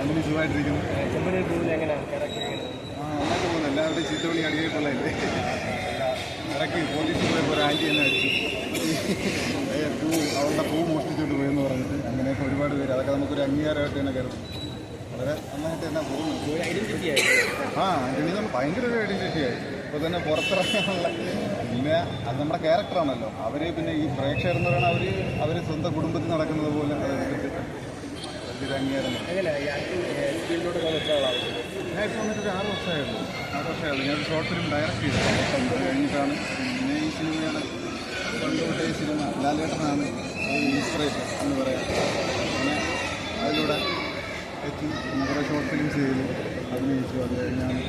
അങ്ങനെ സുഖമായിട്ടിരിക്കുന്നു നന്നായിട്ട് പോകുന്നു. എല്ലാവരുടെയും ചീത്തവിളി അടിയായിട്ടുള്ളതല്ലേ? ഇടയ്ക്ക് പോലീസ് പോയപ്പോൾ ഒരു ആന്റി എന്നെ അടിച്ചു. പൂ അവളുടെ പൂ മോഷ്ടിച്ചോട്ട് പോയെന്ന് പറഞ്ഞിട്ട് അങ്ങനെയൊക്കെ ഒരുപാട് പേര്. അതൊക്കെ നമുക്കൊരു അംഗീകാരമായിട്ട് തന്നെ കരുതും. വളരെ നന്നായിട്ട് തന്നെ പോകുന്നു. ഒരു ഐഡന്റിറ്റി ആയിട്ട് ആ ഗണിതം ഭയങ്കര ഒരു ഐഡന്റിറ്റി ആയി ഇപ്പോൾ തന്നെ പുറത്തിറങ്ങാനുള്ള പിന്നെ അത് നമ്മുടെ ക്യാരക്ടറാണല്ലോ അവർ പിന്നെ ഈ പ്രേക്ഷകർ എന്ന് പറയുന്നത് അവർ അവർ സ്വന്തം കുടുംബത്തിൽ നടക്കുന്നത് പോലെ അംഗീകാരം ഫീൽഡിലോട്ട് എത്ര ആളാവും ഞാൻ ഇപ്പോൾ വന്നിട്ട് ആറ് വർഷമായുള്ളൂ. ആറ് വർഷമായുള്ളൂ. ഞാൻ ഷോർട്ട് ഫിലിം ഡയറക്റ്റ് അപ്പം അത് കഴിഞ്ഞിട്ടാണ് പിന്നെ ഈ സിനിമയാണ് പണ്ട് സിനിമ. ലാലേട്ടനാണ് ഇൻസ്പിറേഷൻ എന്ന് പറയാം. പിന്നെ അതിലൂടെ എത്തി. കുറേ ഷോർട്ട് ഫിലിംസ് ചെയ്തു. അഭിനയിച്ചു. അത് കഴിഞ്ഞാണ്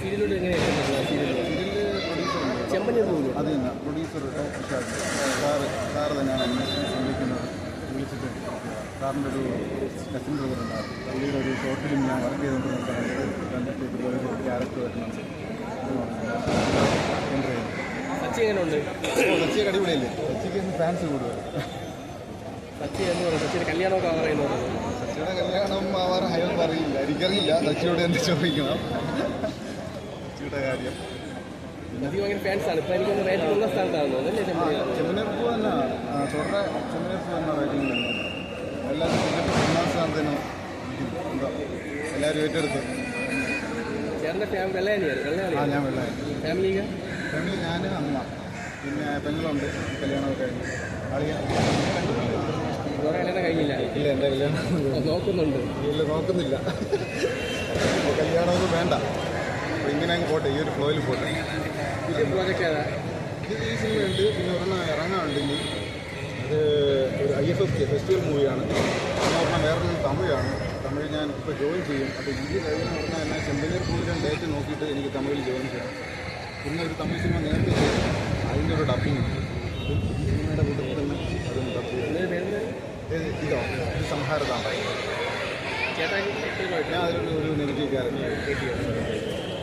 ഫീൽഡിലോട്ട് എങ്ങനെയാണ് അത് തന്നെ. Producer sir. സാറ് തന്നെയാണ് എന്നെ ശ്രമിക്കുന്നത് വിളിച്ചിട്ട്. സാറിന്റെ ഒരു കസിൻ ബ്രദർ ഉണ്ടായിരുന്നു പുള്ളിയുടെ ഒരു ഷോർട്ട് ഫിലിം ഞാൻ വർക്ക് ചെയ്തുകൊണ്ടിരുന്ന സമയത്ത് കണ്ടിട്ട് ഇതുപോലെ ഒരു ക്യാരക്ടർ ചെയ്തു സച്ചി അടിപൊളിയല്ലേ സച്ചിക്ക് ഫാൻസ് കൂടുതൽ സച്ചി എന്ന് പറയുന്നത്? സച്ചിയുടെ കല്യാണമൊക്കെ അവർ സച്ചിയുടെ കല്യാണം ആവാറായോന്ന് അറിയില്ല. എനിക്കറിയില്ല സച്ചിയോട് എന്ത് ചോദിക്കണം. സച്ചിയുടെ കാര്യം. അധികം ഭയങ്കര ഫാൻസാണ്. ഇപ്പം എനിക്കൊന്ന് റേറ്റിംഗ് ഉള്ള സ്ഥാനത്താണ് തോന്നുന്നു അല്ലേ ചെമ്പനൂർ ചെമ്മനീർപ്പൂ തന്നെ. തുടരെ ചെമ്മനീർപ്പൂ തന്നെ റേറ്റിംഗ് തന്നെ ആ വെള്ളയാനി ഞാൻ ഫാമിലി ഞാൻ അമ്മ. പിന്നെ പെങ്ങളുണ്ട്. കല്യാണമൊക്കെ കഴിഞ്ഞു. അളിയ. ഇല്ല എന്റെ കല്യാണം നോക്കുന്നുണ്ട്. ഇല്ല നോക്കുന്നില്ല. കല്യാണമൊന്നും വേണ്ട. അപ്പോൾ ഇങ്ങനെ അങ്ങ് പോട്ടെ ഈ ഒരു ഫ്ലോയിൽ പോട്ടെ. ഇത് ഈ സിനിമയുണ്ട് പിന്നെ ഒരെണ്ണം ഇറങ്ങാനുണ്ട് ഇനി. അത് ഒരു ഐ എഫ് എഫ് ഫെസ്റ്റിവൽ മൂവിയാണ് ഒരെണ്ണം വേറൊരു തമിഴാണ്. തമിഴ് ഞാൻ ഇപ്പോൾ ജോയിൻ ചെയ്യും. അപ്പോൾ ഇന്ത്യ കഴിയുന്ന പറഞ്ഞാൽ എന്നാൽ ചെമ്പനീർ പൂവിന്റെ ഡേറ്റ് നോക്കിയിട്ട് എനിക്ക് തമിഴിൽ ജോയിൻ ചെയ്യണം. പിന്നെ ഒരു തമിഴ് സിനിമ നേരത്തെ ചെയ്യും അതിന്റെ ഒരു ഡബിങ് സിനിമയുടെ കൂട്ടത്തിൽ തന്നെ അതും ഡബ് ഇതോ ഇത് സംഹാരതാണ് ഞാൻ അതിലൊരു ഒരു നെഗറ്റീവ് ക്യാരക്ടർ